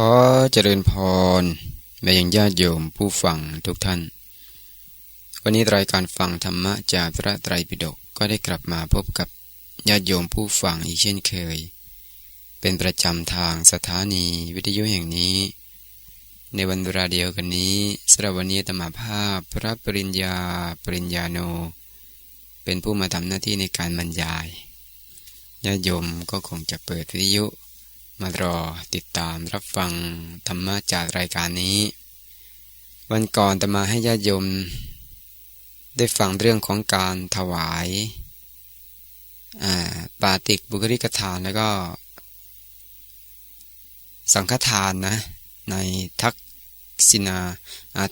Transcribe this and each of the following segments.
ขอเจริญพรแม่ยังญาติโยมผู้ฟังทุกท่าน วันนี้รายการฟังธรรมะจากพระไตรปิฎกก็ได้กลับมาพบกับญาติโยมผู้ฟังอีกเช่นเคย เป็นประจำทางสถานีวิทยุแห่งนี้ ในวันเวลาเดียวกันนี้สำหรับวันนี้ตมาภาพพระปริญญาปริญญาโน เป็นผู้มาทำหน้าที่ในการบรรยายญาติโยมก็คงจะเปิดวิทยุ มารอติดตามรับฟังธรรมะจากรายการนี้ วันก่อนตมาให้ญาติโยม ได้ฟังเรื่องของการถวายปาติกบุคลิกทานแล้วก็ สังฆทานนะ ในทักษินา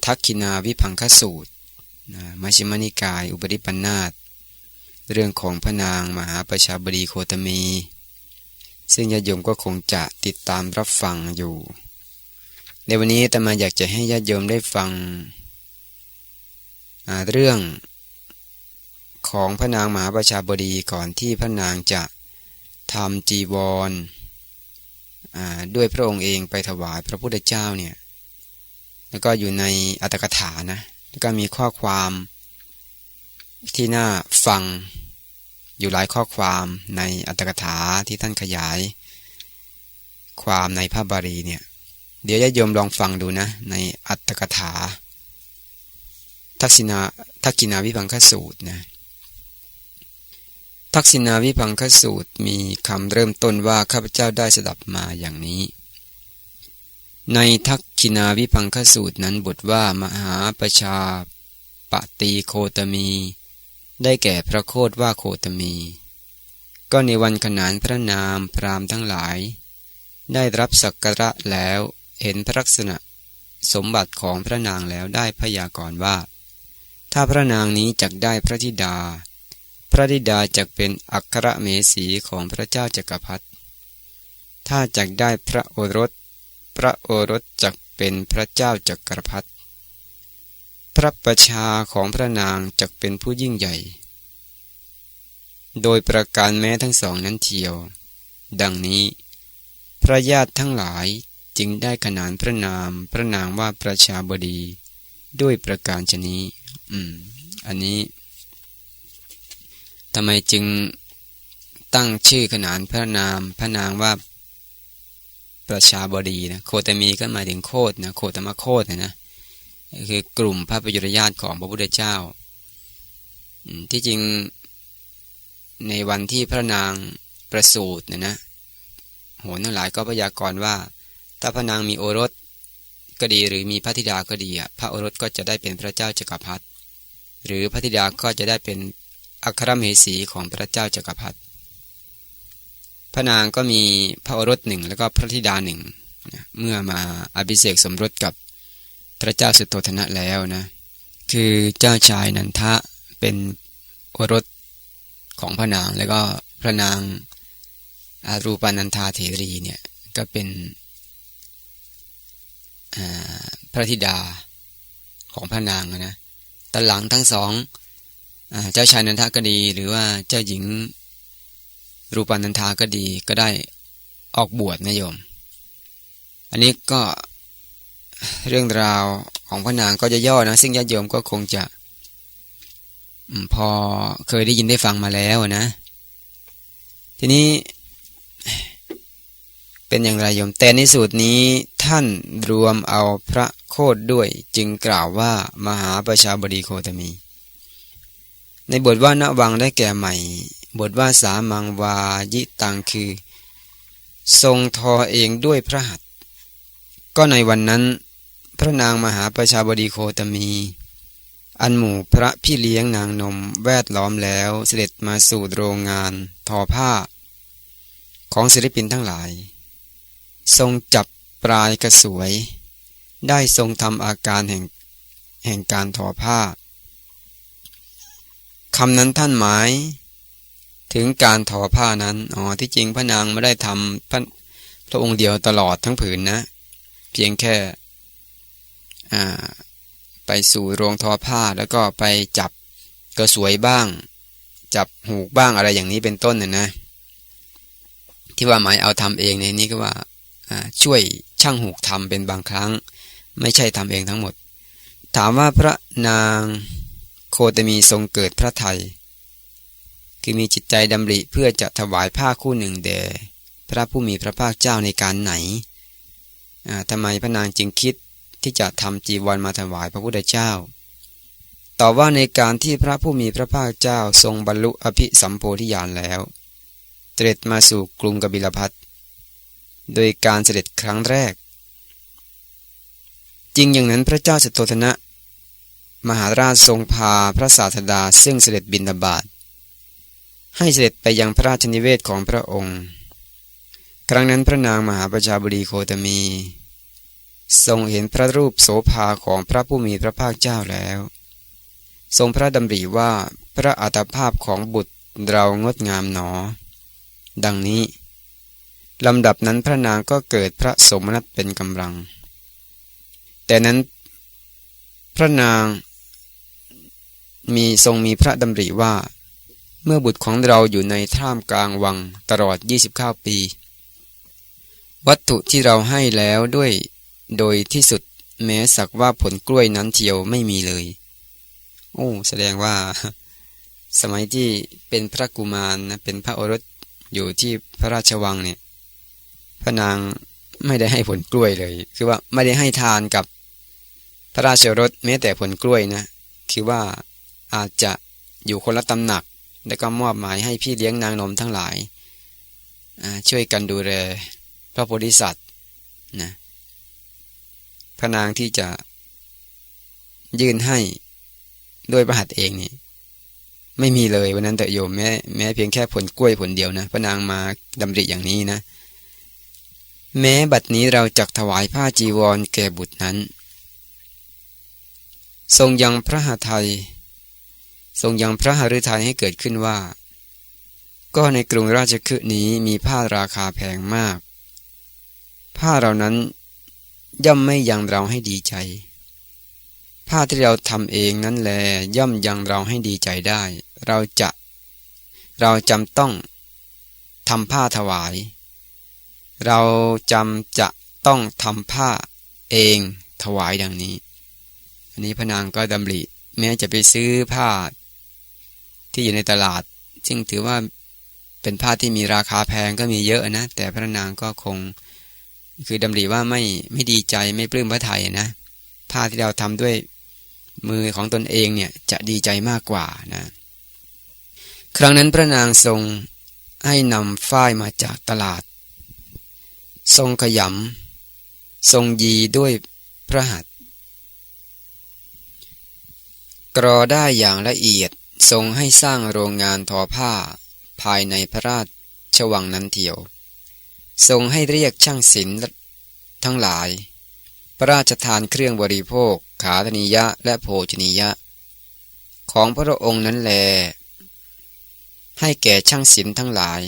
ทักขินาวิพังคสูตรมัชิมนิกาย อุปริปันธาตเรื่องของพระนางมหาประชาบดีโคตมี ซึ่งญาติโยมก็คงจะติดตามรับฟังอยู่ ในวันนี้แต่มาอยากจะให้ญาติโยมได้ฟังเรื่องของพระนางมหาประชาบดีก่อนที่พระนางจะทำจีวรด้วยพระองค์เองไปถวายพระพุทธเจ้าเนี่ยแล้วก็อยู่ในอัตถกถานะแล้วก็มีข้อความที่น่าฟัง อยู่หลายข้อความในอัตถกถาที่ท่านขยาย ความในพระบาลีเนี่ย เดี๋ยวญาติโยมลองฟังดูนะ ในอัตถกถา ทักษิณาทักษินาวิพังคสูตรนะทักษินาวิพังคสูตรมีคำเริ่มต้นว่าข้าพเจ้าได้สดับมาอย่างนี้ ในทักษินาวิพังคสูตรนั้นบทว่ามหาประชาปตีโคตมี ได้แก่พระโคดว่าโคตมี ก็ในวันขนานพระนามพรามทั้งหลาย ได้รับสักการะแล้วเห็นพระลักษณะ สมบัติของพระนางแล้วได้พยากรณ์ว่า ถ้าพระนางนี้จักได้พระธิดา พระธิดาจักเป็นอัครเมสีของพระเจ้าจักรพรรดิถ้าจักได้พระโอรส พระโอรสจักเป็นพระเจ้าจักรพรรดิพระประชาของพระนางจักเป็นผู้ยิ่งใหญ่ โดยประการแม้ทั้งสองนั้นเทียว ดังนี้ พระญาติทั้งหลายจึงได้ขนานพระนามพระนางว่าประชาบดี ด้วยประการชนี้ อืม อันนี้ทำไมจึงตั้งชื่อขนานพระนามพระนางว่าประชาบดีนะโคตมีก็หมายถึงโคตนะโคตมะโคตนะนะคือกลุ่มพระประยุรญาติของพระพุทธเจ้าที่จริง ในวันที่พระนางประสูตินี่ยนะโหนทั้งหลายก็พยากรณ์ว่า ถ้าพระนางมีโอรสก็ดีหรือมีพระธิดาก็ดีพระโอรสก็จะได้เป็นพระเจ้าจักรพรรดิหรือพระธิดาก็จะได้เป็นอัครมเหสีของพระเจ้าจักรพรรดิพระนางก็มีพระโอรสหนึ่งแล้วก็พระธิดาหนึ่งเมื่อมาอภิเษกสมรสกับพระเจ้าสุโธธนะแล้วนะคือเจ้าชายนันทะเป็นโอรส ของพระนางแล้วก็พระนางอารูปานันทาเถรีเนี่ยก็เป็นพระธิดาของพระนางนะตอนหลังทั้งสองเจ้าชายนันทาก็ดี หรือว่าเจ้าหญิงรูปานันทาก็ดีก็ได้ออกบวชนะโยม อันนี้ก็เรื่องราวของพระนางก็จะย่อนะ ซึ่งญาติโยมก็คงจะ พอเคยได้ยินได้ฟังมาแล้วนะ ทีนี้ เป็นอย่างไรโยม แต่ในสูตรนี้ท่านรวมเอาพระโคดด้วย จึงกล่าวว่ามหาประชาบดีโคตมี ในบทว่าณวังได้แก่ใหม่ บทว่าสามังวายิตังคือ ทรงทอเองด้วยพระหัตก็ในวันนั้น พระนางมหาประชาบดีโคตมี อันหมู่พระพี่เลี้ยงนางนมแวดล้อมแล้วเสด็จมาสู่โรงงานทอผ้า ของศิลปินทั้งหลาย ทรงจับปลายกระสวย ได้ทรงทำอาการแห่งแห่งการทอผ้าคำนั้นท่านหมาย ถึงการทอผ้านั้นอ๋อที่จริงพระนางไม่ได้ทำพระพระองค์เดียวตลอดทั้งผืนนะ เพียงแค่ ไปสู่โรงทอผ้าแล้วก็ไปจับกระสวยบ้าง จับหูกบ้างอะไรอย่างนี้เป็นต้นน่ยนะ ที่ว่าหมายเอาทำเองในนี้ก็ว่าช่วยช่างหูกทำเป็นบางครั้ง ไม่ใช่ทำเองทั้งหมด ถามว่าพระนางโคตมีทรงเกิดพระไทย คือมีจิตใจดำริเพื่อจะถวายผ้าคู่หนึ่งแด่พระผู้มีพระภาคเจ้าในการไหนทำไมพระนางจึงคิด ที่จะทำจีวรมาถวายพระพุทธเจ้า ต่อว่าในการที่พระผู้มีพระภาคเจ้าทรงบรรลุอภิสัมโพธิญาณแล้วเสด็จมาสู่กรุงกบิลพัทโดยการเสด็จครั้งแรก จริงอย่างนั้นพระเจ้าสตโตธนะ มหาราชทรงพาพระศาสดาซึ่งเสด็จบินทบาทให้เสด็จไปยังพระราชนิเวศของพระองค์ ครั้งนั้นพระนางมหาประชาบดีโคตมี ทรงเห็นพระรูปโสภาของพระผู้มีพระภาคเจ้าแล้ว ทรงพระดำริว่าพระอัตภาพของบุตรเรางดงามหนอ ดังนี้ลำดับนั้นพระนางก็เกิดพระสมณัตเป็นกำลัง แต่นั้น พระนางมีทรงมีพระดำริว่า เมื่อบุตรของเราอยู่ในท่ามกลางวังตลอด 29 ปี วัตถุที่เราให้แล้วด้วย โดยที่สุดแม้สักว่าผลกล้วยนั้นเทียวไม่มีเลย โอ้ แสดงว่า สมัยที่เป็นพระกุมารนะเป็นพระโอรสอยู่ที่พระราชวังเนี่ย พระนางไม่ได้ให้ผลกล้วยเลย คือว่าไม่ได้ให้ทานกับพระราชรสแม้แต่ผลกล้วยนะ คือว่าอาจจะอยู่คนละตำหนัก แล้วก็มอบหมายให้พี่เลี้ยงนางนมทั้งหลาย ช่วยกันดูแลพระโพธิสัตว์นะ พระนางที่จะยื่นให้โดยประหัตเองนี่ไม่มีเลยวันนั้นแต่โยมแม้แม้เพียงแค่ผลกล้วยผลเดียวนะพระนางมาดำริอย่างนี้นะ แม้บัดนี้เราจักถวายผ้าจีวรแก่บุตรนั้น ทรงยังพระหทัยทรงยังพระหฤทัยให้เกิดขึ้นว่า ก็ในกรุงราชคฤห์นี้มีผ้าราคาแพงมาก ผ้าเหล่านั้น ย่อมไม่ยังเราให้ดีใจ ผ้าที่เราทำเองนั้นแล ย่อมยังเราให้ดีใจได้ เราจะ เราจำต้องทำผ้าถวาย เราจำจะต้องทำผ้าเองถวายดังนี้ อันนี้พนางก็ดำริแม้จะไปซื้อผ้า ที่อยู่ในตลาด ซึ่งถือว่าเป็นผ้าที่มีราคาแพงก็มีเยอะนะ แต่พระนางก็คง คือดำริว่าไม่ไม่ดีใจไม่ปลื้มพระไทยนะผ้าที่เราทำด้วยมือของตนเองเนี่ยจะดีใจมากกว่านะ ครั้งนั้นพระนางทรงให้นำฝ้ายมาจากตลาด ทรงขยำทรงยีด้วยพระหัตกรอได้อย่างละเอียดทรงให้สร้างโรงงานทอผ้า ภายในพระราชวังนั้นเทียว ทรงให้เรียกช่างศิลป์ทั้งหลาย พระราชทานเครื่องบริโภค ขาธนิยะและโภชนิยะ ของพระองค์นั้นแล ให้แก่ช่างศิลป์ทั้งหลาย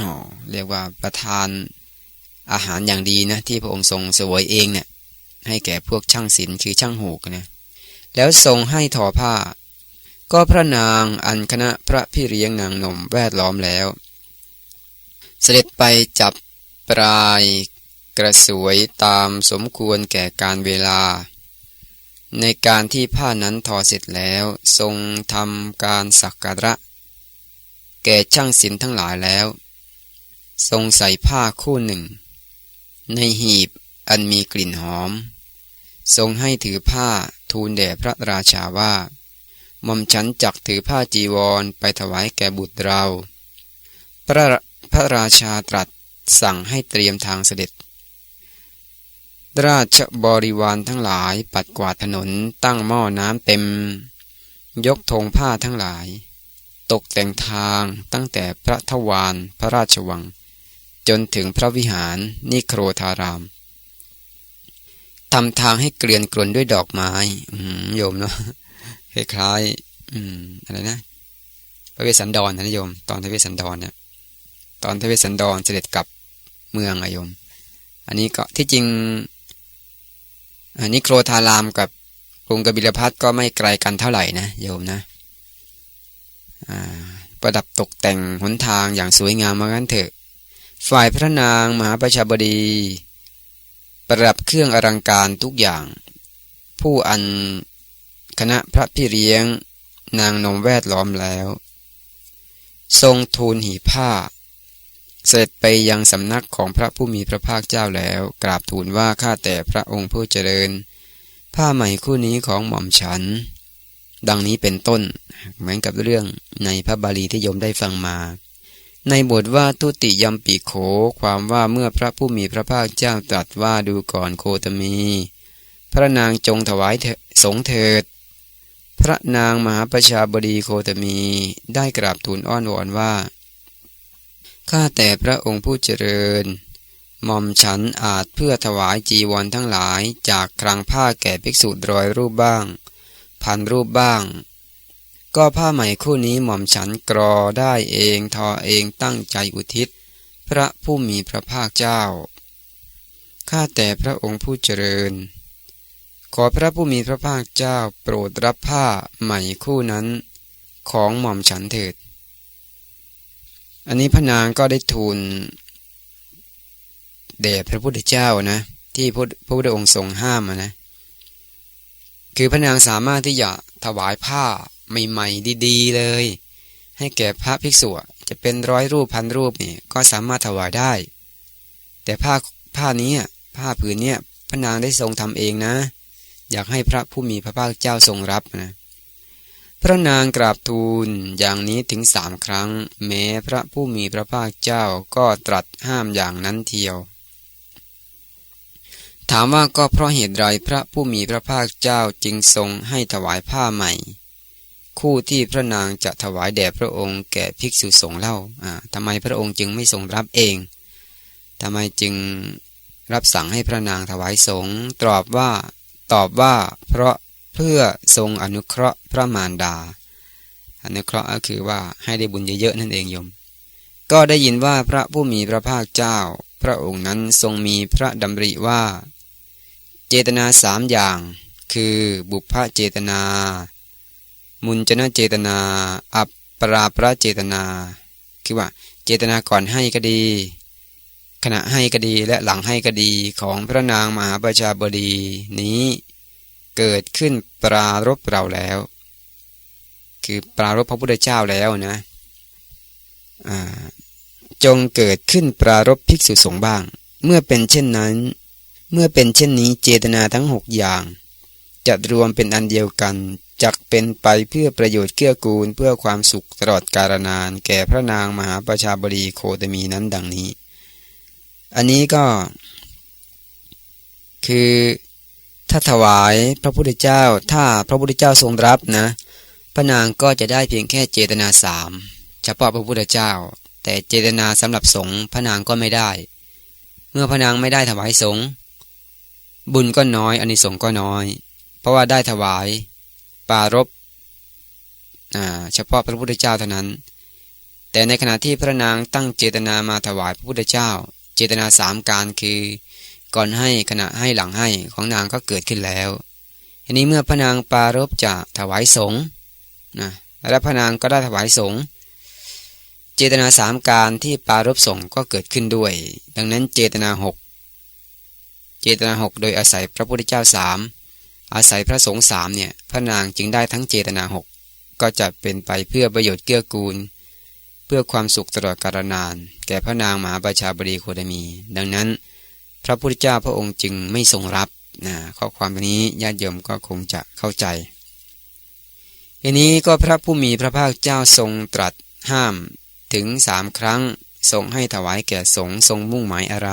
อ๋อเรียกว่าประทานอาหารอย่างดีนะที่พระองค์ทรงสวยเองเนี่ยให้แก่พวกช่างศิลป์คือช่างหูกนะแล้วทรงให้ทอผ้า ก็พระนางอันคณะพระพี่เลี้ยงนางนมแวดล้อมแล้ว เสด็จไปจับ ปลาย กระสวยตามสมควรแก่การเวลา ในการที่ผ้านั้นทอเสร็จแล้วทรงทำการสักการะ แก่ช่างศิลป์ทั้งหลายแล้ว ทรงใส่ผ้าคู่หนึ่ง ในหีบอันมีกลิ่นหอม ทรงให้ถือผ้าทูลแด่พระราชาว่าหม่อมฉันจักถือผ้าจีวรไปถวายแก่บุตรเรา พระพระราชาตรัส สั่งให้เตรียมทางเสด็จ ราชบริวารทั้งหลายปัดกวาดถนนตั้งหม้อน้ำเต็ม ยกธงผ้าทั้งหลาย ตกแต่งทางตั้งแต่พระทวารพระราชวัง จนถึงพระวิหารนิโครธารามทำทางให้เกลียนกลนด้วยดอกไม้โยมเนาะคล้ายๆอะไรนะพระเวสสันดรนะโยม ตอนพระเวสสันดรเนี่ยตอนพระเวสสันดรเสด็จกลับ เมืองอะโยม อันนี้ก็ที่จริงอันนี้โครธารามกับกรุงกบิลพัทก็ไม่ไกลกันเท่าไหร่นะโยมนะประดับตกแต่งหนทางอย่างสวยงามมางั้นเถอะ ฝ่ายพระนางมหาประชาบดี ประดับเครื่องอลังการทุกอย่าง ผู้อันคณะพระพี่เลี้ยงนางนมแวดล้อมแล้ว ทรงทูลหีผ้า เสร็จไปยังสำนักของพระผู้มีพระภาคเจ้าแล้ว กราบทูลว่าข้าแต่พระองค์ผู้เจริญ ผ้าใหม่คู่นี้ของหม่อมฉัน ดังนี้เป็นต้น เหมือนกับเรื่องในพระบาลีที่โยมได้ฟังมา ในบทว่าทุติยมปีโขความว่าเมื่อพระผู้มีพระภาคเจ้าตรัสว่าดูก่อนโคตมี พระนางจงถวายสงเถิด พระนางมหาประชาบดีโคตมีได้กราบทูลอ้อนวอนว่า ข้าแต่พระองค์ผู้เจริญหม่อมฉันอาจเพื่อถวายจีวรทั้งหลายจากครังผ้าแก่ภิกษุรอยรูปบ้าง พันรูปบ้าง ก็ผ้าใหม่คู่นี้หม่อมฉันกรอได้เองทอเองตั้งใจอุทิศ พระผู้มีพระภาคเจ้า ข้าแต่พระองค์ผู้เจริญ ขอพระผู้มีพระภาคเจ้าโปรดรับผ้าใหม่คู่นั้น ของหม่อมฉันเถิด อันนี้พระนางก็ได้ทูลแด่พระพุทธเจ้านะ ที่พระพุทธองค์ทรงห้ามนะ คือพระนางสามารถที่จะถวายผ้าใหม่ๆดีๆเลย ให้แก่พระภิกษุจะเป็นร้อยรูปพันรูปนี่ก็สามารถถวายได้ แต่ผ้าผ้านี้ผ้าผืนนี้พระนางได้ทรงทำเองนะ อยากให้พระผู้มีพระภาคเจ้าทรงรับนะ พระนางกราบทูลอย่างนี้ถึงสามครั้ง แม้พระผู้มีพระภาคเจ้าก็ตรัสห้ามอย่างนั้นเทียว ถามว่าก็เพราะเหตุไรพระผู้มีพระภาคเจ้าจึงทรงให้ถวายผ้าใหม่ คู่ที่พระนางจะถวายแด่พระองค์แก่ภิกษุสงฆ์เล่าทำไมพระองค์จึงไม่ทรงรับเองทำไมจึงรับสั่งให้พระนางถวายสงฆ์ตอบว่า ตอบว่า เพราะ เพื่อทรงอนุเคราะห์พระมารดา อนุเคราะห์ก็คือว่าให้ได้บุญเยอะๆนั่นเองโยม ก็ได้ยินว่าพระผู้มีพระภาคเจ้า พระองค์นั้นทรงมีพระดำริว่า เจตนาสามอย่าง คือบุพเจตนา มุนจนะเจตนา อัปปราประเจตนา คือว่าเจตนาก่อนให้ก็ดี ขณะให้ก็ดีและหลังให้ก็ดีของพระนางมหาประชาบดีนี้ เกิดขึ้นปรารบเราแล้ว คือปรารบพระพุทธเจ้าแล้วนะจงเกิดขึ้นปรารบภิกษุสงฆ์บ้าง เมื่อเป็นเช่นนั้น เมื่อเป็นเช่นนี้เจตนาทั้งหกอย่างจะรวมเป็นอันเดียวกันจักเป็นไปเพื่อประโยชน์เกื้อกูลเพื่อความสุขตลอดกาลนาน แก่พระนางมหาประชาบดีโคตมีนั้นดังนี้ อันนี้ก็ คือ ถ้าถวายพระพุทธเจ้า ถ้าพระพุทธเจ้าทรงรับนะ พระนางก็จะได้เพียงแค่เจตนาสามเฉพาะพระพุทธเจ้า แต่เจตนาสำหรับสงฆ์พระนางก็ไม่ได้ เมื่อพระนางไม่ได้ถวายสงฆ์บุญก็น้อยอันนี้สงฆ์ก็น้อย เพราะว่าได้ถวายปารบเฉพาะพระพุทธเจ้าเท่านั้น แต่ในขณะที่พระนางตั้งเจตนามาถวายพระพุทธเจ้า เจตนาสามการคือ ก่อนให้ขณะให้หลังให้ของนางก็เกิดขึ้นแล้วทีนี้เมื่อพระนางปารบจะถวายสงฆ์นะและพระนางก็ได้ถวายสงฆ์เจตนาสามการที่ปารบสงฆ์ก็เกิดขึ้นด้วย ดังนั้นเจตนาหกเจตนาหกโดยอาศัยพระพุทธเจ้าสามอาศัยพระสงฆ์สามเนี่ยพระนางจึงได้ทั้งเจตนาหกก็จะเป็นไปเพื่อประโยชน์เกื้อกูลพื่อความสุขตลอดกาลนาน แก่พระนางมหาประชาบดีโคดมี ดังนั้น พระพุทธเจ้าพระองค์จึงไม่ทรงรับนะข้อความนี้ญาติโยมก็คงจะเข้าใจทีนี้ก็พระผู้มีพระภาคเจ้าทรงตรัสห้ามถึงสามครั้งทรงให้ถวายแก่สงฆ์ทรงมุ่งหมายอะไร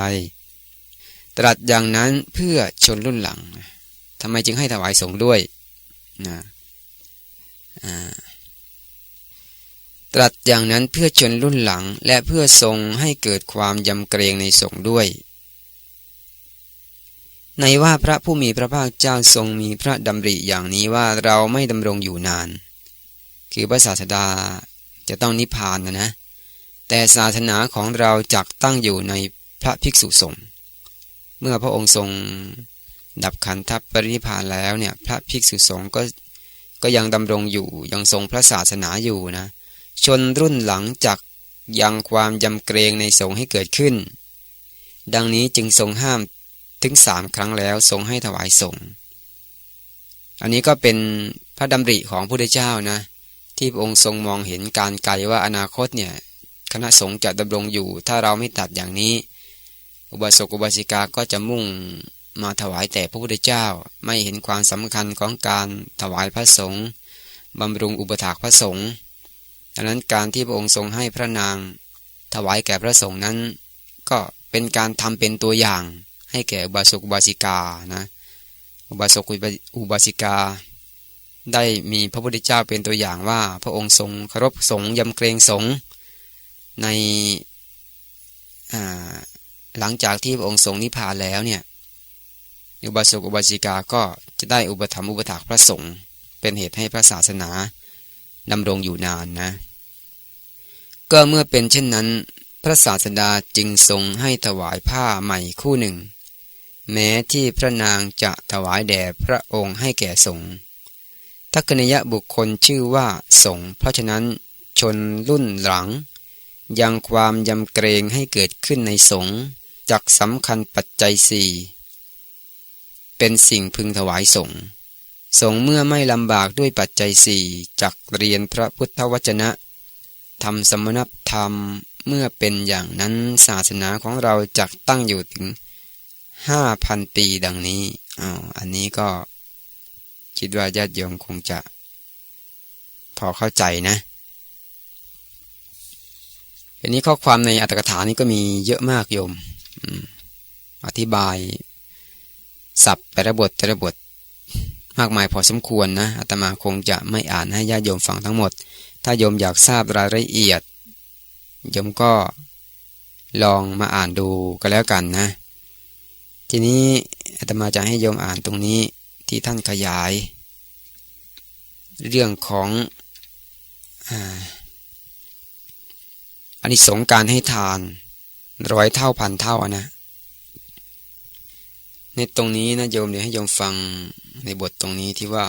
ตรัสอย่างนั้นเพื่อชนรุ่นหลังทำไมจึงให้ถวายสงฆ์ด้วยนะตรัสอย่างนั้นเพื่อชนรุ่นหลังและเพื่อทรงให้เกิดความยำเกรงในสงฆ์ด้วย ในว่าพระผู้มีพระภาคเจ้าทรงมีพระดำริอย่างนี้ว่าเราไม่ดำรงอยู่นาน คือพระศาสดาจะต้องนิพพานนะนะ แต่ศาสนาของเราจักตั้งอยู่ในพระภิกษุสงฆ์เมื่อพระองค์ทรงดับขันธปรินิพานแล้วเนี่ยพระภิกษุสงฆ์ก็ก็ยังดำรงอยู่ยังทรงพระศาสนาอยู่นะ ชนรุ่นหลังจักยังความยำเกรงในสงฆ์ให้เกิดขึ้น ดังนี้จึงทรงห้าม ถึงสามครั้งแล้วทรงให้ถวายสงฆ์อันนี้ก็เป็นพระดำริของพระพุทธเจ้านะ ที่พระองค์ทรงมองเห็นการไกลว่าอนาคตเนี่ยคณะสงฆ์จะดำรงอยู่ ถ้าเราไม่ตัดอย่างนี้ อุบาสกอุบาสิกาก็จะมุ่งมาถวายแต่พระพุทธเจ้าไม่เห็นความสำคัญของการถวายพระสงฆ์บำรุงอุปถากพระสงฆ์ดังนั้นการที่พระองค์ทรงให้พระนาง ถวายแก่พระสงฆ์นั้น ก็เป็นการทำเป็นตัวอย่าง ให้แก่อุบาสกอุบาสิกานะอุบาสกอุบาสิกา ได้มีพระพุทธเจ้าเป็นตัวอย่างว่า พระองค์ทรงเคารพสงยำเกรงสงในหลังจากที่พระองค์ทรงนิพพานแล้วเนี่ยอุบาสกอุบาสิกาก็จะได้อุปถัมภ์อุปถากพระสงฆ์เป็นเหตุให้พระศาสนาดำรงอยู่นานนะ ก็เมื่อเป็นเช่นนั้น พระศาสดาจึงทรงให้ถวายผ้าใหม่คู่หนึ่ง แม้ที่พระนางจะถวายแด่พระองค์ให้แก่สงฆ์ทักนยบุคคลชื่อว่าสงฆ์เพราะฉะนั้นชนรุ่นหลัง ยังความยำเกรงให้เกิดขึ้นในสงฆ์จักสำคัญปัจจัยสี่เป็นสิ่งพึงถวายสงฆ์สงเมื่อไม่ลำบากด้วยปัจจัยสี่จักเรียนพระพุทธวจนะทำสมณธรรมเมื่อเป็นอย่างนั้นศาสนาของเราจักตั้งอยู่ถึง ห้าพันปีดังนี้อ้าวอันนี้ก็คิดว่าญาติโยมคงจะ พอเข้าใจนะอันนี้ข้อความในอัตถกถานี้ก็มีเยอะมากโยมอธิบายสับแต่ละบทแต่ละบทมากมายพอสมควรนะอาตมาคงจะไม่อ่านให้ญาติโยมฟังทั้งหมด ถ้าโยมอยากทราบรายละเอียดโยมก็ลองมาอ่านดูก็แล้วกันนะ ทีนี้อาตมาจะให้โยมอ่านตรงนี้ที่ท่านขยาย เรื่องของอันนี้สงการให้ทานร้อยเท่าพันเท่านะในตรงนี้นะโยมเดี๋ยวให้โยมฟังในบทตรงนี้ที่ว่า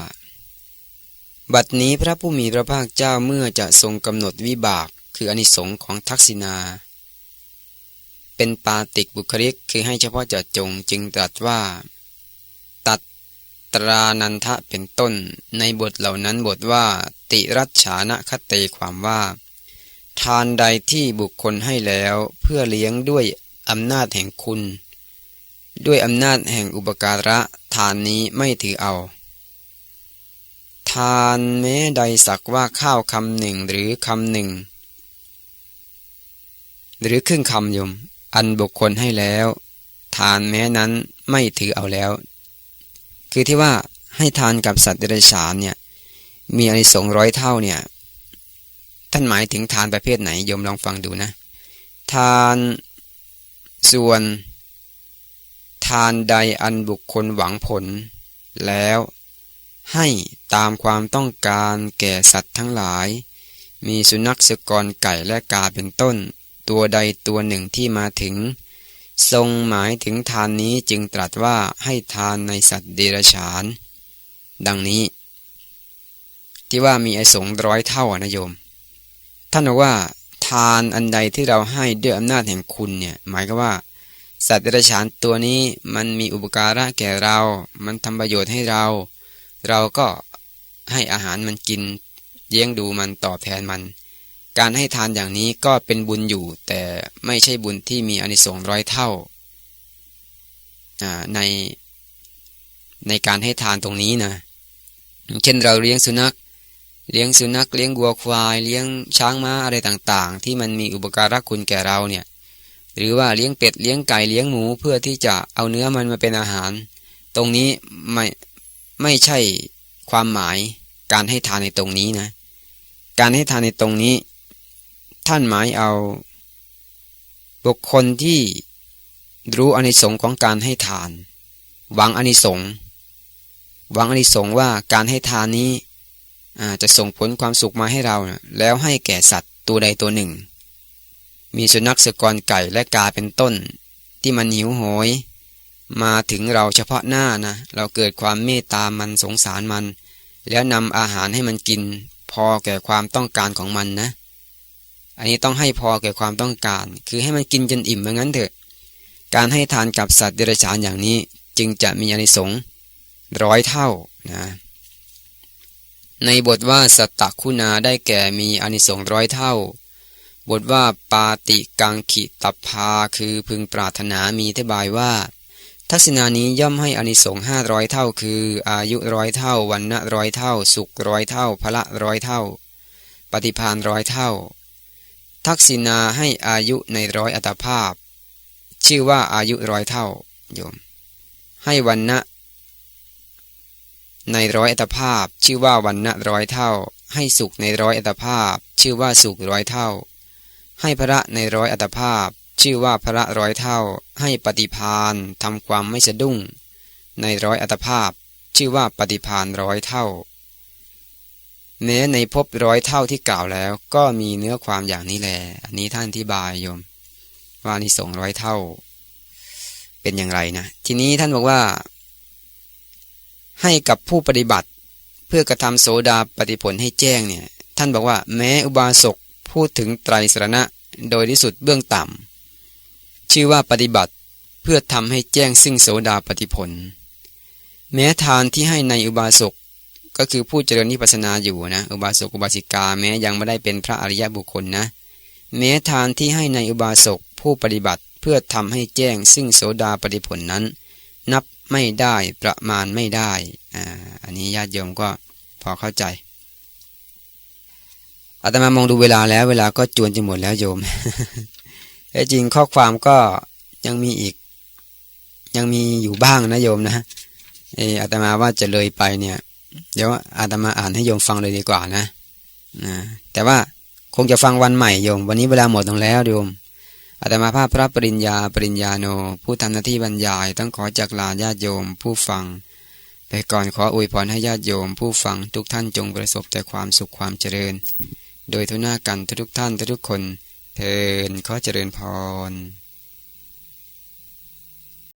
บัดนี้พระผู้มีพระภาคเจ้าเมื่อจะทรงกำหนดวิบาก คืออนิสงค์ของทักษิณา เป็นปาติกบุคลิกคือให้เฉพาะเจาะจงจึงตรัสว่า ตัดตรานันทะเป็นต้น ในบทเหล่านั้นบทว่า ติรัชฉานะคเตความว่า ทานใดที่บุคคลให้แล้วเพื่อเลี้ยงด้วยอำนาจแห่งคุณ ด้วยอำนาจแห่งอุปการะทานนี้ไม่ถือเอา ทานแม้ใดสักว่าข้าวคำหนึ่งหรือคำหนึ่ง หรือครึ่งคำยม อันบุคคลให้แล้ว ทานแม้นั้นไม่ถือเอาแล้ว คือที่ว่าให้ทานกับสัตว์เดรัจฉานเนี่ยมีอนิสงส์ร้อยเท่าเนี่ยท่านหมายถึงทานประเภทไหนโยมลองฟังดูนะ ทานส่วน ทานใดอันบุคคลหวังผล แล้วให้ตามความต้องการแก่สัตว์ทั้งหลาย มีสุนัขสกรไก่และกาเป็นต้น ตัวใดตัวหนึ่งที่มาถึง ทรงหมายถึงทานนี้จึงตรัสว่าให้ทานในสัตว์เดรัจฉาน ดังนี้ ที่ว่ามีไอสงร้อยเท่านะโยม ท่านบอกว่า ทานอันใดที่เราให้ด้วยอำนาจแห่งคุณเนี่ยหมายก็ว่า สัตว์เดรัจฉานตัวนี้มันมีอุปการะแก่เรา มันทำประโยชน์ให้เรา เราก็ให้อาหารมันกินเลี้ยงดูมันตอบแทนมัน การให้ทานอย่างนี้ก็เป็นบุญอยู่ แต่ไม่ใช่บุญที่มีอนิสงส์ร้อยเท่าในในการให้ทานตรงนี้นะเช่นเราเลี้ยงสุนัข เลี้ยงสุนัขเลี้ยงวัวควาย เลี้ยงช้างม้าอะไรต่างๆ ที่มันมีอุปการะคุณแก่เราเนี่ยหรือว่าเลี้ยงเป็ดเลี้ยงไก่เลี้ยงหมูเพื่อที่จะเอาเนื้อมันมาเป็นอาหาร ตรงนี้ไม่ไม่ใช่ความหมายการให้ทานในตรงนี้นะ การให้ทานในตรงนี้ ท่านหมายเอา บุคคลที่รู้อนิสงค์ของการให้ทาน หวังอนิสงค์หวังอนิสงค์ว่าการให้ทานนี้จะส่งผลความสุขมาให้เรานะแล้วให้แก่สัตว์ตัวใดตัวหนึ่ง มีสุนัขสกรไก่และกาเป็นต้น ที่มันหิวโหย มาถึงเราเฉพาะหน้านะเราเกิดความเมตตามันสงสารมัน แล้วนำอาหารให้มันกิน พอแก่ความต้องการของมันนะ อันนี้ต้องให้พอแก่ความต้องการ คือให้มันกินจนอิ่มเหมือนนั้นเถอะ การให้ทานกับสัตว์เดรัจฉานอย่างนี้จึงจะมีอานิสงส์ร้อยเท่านะในบทว่าสตตคุณาได้แก่มีอานิสงส์ร้อยเท่า บทว่าปาติกังขิตัพาคือพึงปรารถนามีอธิบายว่า ทักษิณานี้ย่อมให้อานิสงส์ห้าร้อยเท่า คืออายุร้อยเท่าวันณะร้อยเท่า สุขร้อยเท่าพละร้อยเท่า ปฏิพานร้อยเท่า ทักษิณาให้อายุในร้อยอัตภาพ ชื่อว่าอายุร้อยเท่าโยม ให้วันณะในร้อยอัตภาพ ชื่อว่าวันณะร้อยเท่า ให้สุขในร้อยอัตภาพ ชื่อว่าสุขร้อยเท่า ให้พระในร้อยอัตภาพ ชื่อว่าพระร้อยเท่า ให้ปฏิพานทำความไม่สะดุ้ง ในร้อยอัตภาพ ชื่อว่าปฏิพานร้อยเท่า แม้อในภพร้อยเท่าที่กล่าวแล้ว ก็มีเนื้อความอย่างนี้แหละอันนี้ท่านที่บายโยม ว่านิสงร้อยเท่า เป็นอย่างไรนะ ทีนี้ท่านบอกว่า ให้กับผู้ปฏิบัติเพื่อกระทำโสดาปฏิผลให้แจ้งเนี่ย ท่านบอกว่า แม้อุบาสกพูดถึงไตรสรณะโดยที่สุดเบื้องต่ำชื่อว่าปฏิบัติเพื่อทำให้แจ้งซึ่งโสดาปฏิผล แม้ทานที่ให้ในอุบาสก ก็คือผู้เจริญนิพพานาอยู่นะ อุบาสกอุบาสิกาแม้ยังไม่ได้เป็นพระอริยบุคคลนะ แม้ทานที่ให้ในอุบาสกผู้ปฏิบัติเพื่อทำให้แจ้งซึ่งโสดาปฏิผลนั้น นับไม่ได้ประมาณไม่ได้อ่าอันนี้ญาติโยมก็พอเข้าใจอาตมามองดูเวลาแล้ว เวลาก็จวนจะหมดแล้วโยมแต่จริงข้อความก็ยังมีอีก ยังมีอยู่บ้างนะโยมนะเอออาตมาว่าจะเลยไปเนี่ย เดี๋ยวอาตมาอ่านให้โยมฟังเลยดีกว่านะนะแต่ว่าคงจะฟังวันใหม่โยม วันนี้เวลาหมดลงแล้วโยมอาตมาภาพพระปริญญาปริญญาโน ผู้ทำหน้าที่บรรยาย ต้องขอจากลาญาติโยม ผู้ฟัง ไปก่อนขออวยพรให้ญาติโยม ผู้ฟังทุกท่านจงประสบแต่ความสุขความเจริญ โดยทุกหน้ากันทุกท่านทุกคนเทินขอเจริญพร